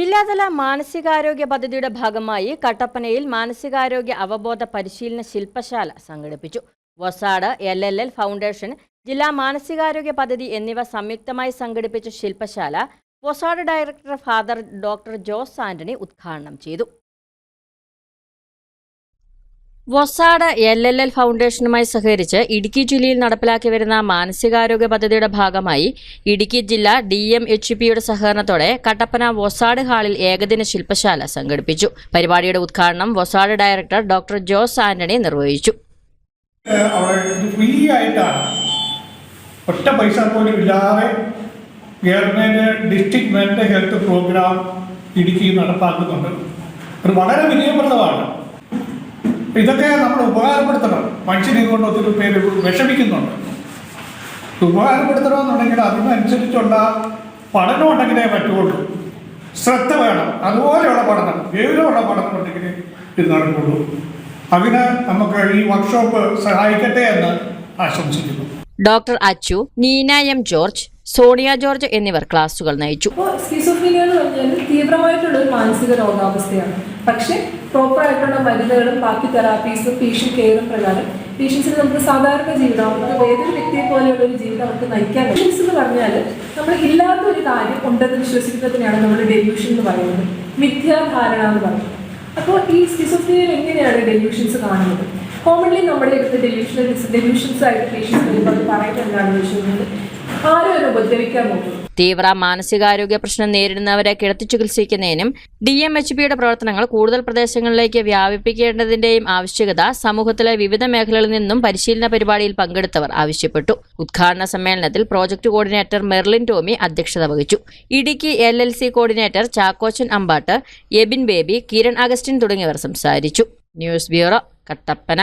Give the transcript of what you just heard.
ജില്ലാതല മാനസികാരോഗ്യ പദ്ധതിയുടെ ഭാഗമായി കട്ടപ്പനയിൽ മാനസികാരോഗ്യ അവബോധ പരിശീലന ശില്പശാല സംഘടിപ്പിച്ചു. Vosard L L L foundation ജില്ലാ മാനസികാരോഗ്യ പദ്ധതി എന്നിവ സംയുക്തമായി സംഘടിപ്പിച്ച ശില്പശാല Vosard director father doctor Jose Antony ഉദ്ഘാടനം ചെയ്തു. വൊസാഡ് എൽ എൽ എൽ ഫൗണ്ടേഷനുമായി സഹകരിച്ച് ഇടുക്കി ജില്ലയിൽ നടപ്പിലാക്കി വരുന്ന മാനസികാരോഗ്യ പദ്ധതിയുടെ ഭാഗമായി ഇടുക്കി ജില്ല ഡി എം എച്ച് പിയുടെ സഹകരണത്തോടെ കട്ടപ്പന വൊസാഡ് ഹാളിൽ ഏകദിന ശില്പശാല സംഘടിപ്പിച്ചു. പരിപാടിയുടെ ഉദ്ഘാടനം വൊസാഡ് ഡയറക്ടർ ഡോക്ടർ ജോസ് ആന്റണി നിർവഹിച്ചു. ഒറ്റ പൈസ പോലും ഇല്ലാതെ government district mental health programme Idukki നടപ്പാക്കുന്നുണ്ട്. അത് വളരെ വിജയപ്രദമാണ് ഇതൊക്കെ നമ്മൾ ഉപകാരപ്പെടുത്തണം. മനുഷ്യനെ കൊണ്ട് ഒത്തിരി പേര് വിഷമിക്കുന്നുണ്ട്. ഉപകാരപ്പെടുത്തണമെന്നുണ്ടെങ്കിൽ അതിനനുസരിച്ചുള്ള പഠനം ഉണ്ടെങ്കിലേ പറ്റുള്ളൂ. ശ്രദ്ധ വേണം. അതുപോലെയുള്ള പഠനം ഗൗരവമുള്ള പഠനം ഉണ്ടെങ്കിൽ ഇത് നടക്കുള്ളൂ. അതിന് നമുക്ക് ഈ വർക്ക്ഷോപ്പ് സഹായിക്കട്ടെ എന്ന് ആശംസിക്കുന്നു. ഡോക്ടർ അച്ചു നീന എം ജോർജ് സോണിയ ജോർജ് എന്നിവർ ക്ലാസുകൾ നയിച്ചു. അപ്പോൾ സ്കിസോഫീനിയ എന്ന് പറഞ്ഞാൽ തീവ്രമായിട്ടുള്ള ഒരു മാനസിക രോഗാവസ്ഥയാണ്. പക്ഷേ പ്രോപ്പർ ആയിട്ടുള്ള മരുന്നുകളും ബാക്കി തെറാപ്പീസും പേഷ്യൻ കെയറും പ്രകാരം പേഷ്യൻസിന് നമുക്ക് സാധാരണ ജീവിതം ഏതൊരു വ്യക്തിയെ പോലെയുള്ള ഒരു ജീവിതം അവർക്ക് നയിക്കാൻ പേഷ്യൻസ് എന്ന് പറഞ്ഞാൽ നമ്മൾ ഇല്ലാത്ത ഒരു കാര്യം ഉണ്ടെന്ന് വിശ്വസിക്കുന്നതിനെയാണ് നമ്മൾ ഡെല്യൂഷൻ എന്ന് പറയുന്നത്. മിഥ്യാധാരണ എന്ന് പറയുന്നത് അപ്പോൾ ഈ സ്കിസോഫീനിയയിൽ എങ്ങനെയാണ് ഡെല്യൂഷൻസ് കാണുന്നത്? കോമൺലി നമ്മുടെ അടുത്ത് ഡെല്യൂഷൻ ഡെല്യൂഷൻസ് ആയിട്ട് പേഷ്യൻസ് വരുമ്പോൾ പറയുന്നത് എന്താണെന്ന് വെച്ച് കഴിഞ്ഞാൽ തീവ്ര മാനസികാരോഗ്യ പ്രശ്നം നേരിടുന്നവരെ കിടത്തി ചികിത്സിക്കുന്നതിനും ഡി എം എച്ച് പിയുടെ പ്രവർത്തനങ്ങൾ കൂടുതൽ പ്രദേശങ്ങളിലേക്ക് വ്യാപിപ്പിക്കേണ്ടതിന്റെയും ആവശ്യകത സമൂഹത്തിലെ വിവിധ മേഖലകളിൽ നിന്നും പരിശീലന പരിപാടിയിൽ പങ്കെടുത്തവർ ആവശ്യപ്പെട്ടു. ഉദ്ഘാടന സമ്മേളനത്തിൽ പ്രോജക്ട് കോർഡിനേറ്റർ മെർലിൻ ടോമി അധ്യക്ഷത വഹിച്ചു. Idukki L L C coordinator Chackochan Ambatt Ebin Baby Kiran Augustine തുടങ്ങിയവർ സംസാരിച്ചു. News bureau Kattappana.